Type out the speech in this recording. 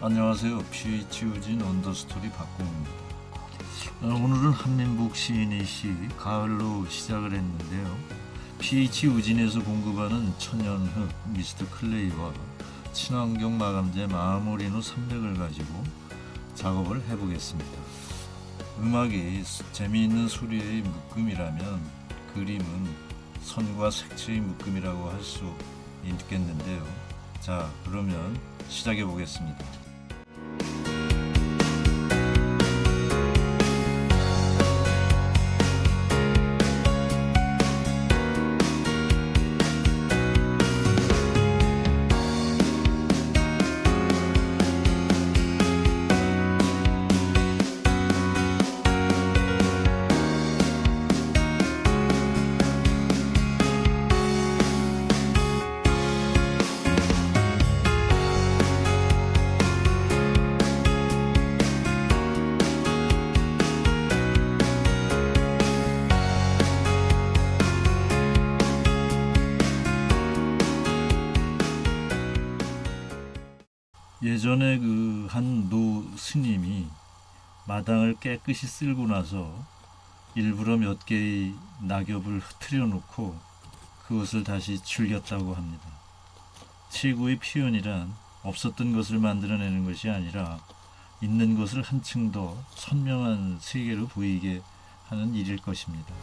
안녕하세요. PH 우진 언더스토리 박공입니다. 어, 오늘은 한민복 시인의 시 가을로 시작을 했는데요. PH 우진에서 공급하는 천연흙 미스트 클레이와 친환경 마감제 마모리노 300을 가지고 작업을 해보겠습니다. 음악이 수- 재미있는 소리의 묶음이라면 그림은 선과 색채의 묶음이라고 할 수 있겠는데요. 자, 그러면 시작해 보겠습니다. 예전에 그 한 노 스님이 마당을 깨끗이 쓸고 나서 일부러 몇 개의 낙엽을 흐트려 놓고 그것을 다시 즐겼다고 합니다. 치구의 표현이란 없었던 것을 만들어내는 것이 아니라 있는 것을 한층 더 선명한 세계로 보이게 하는 일일 것입니다.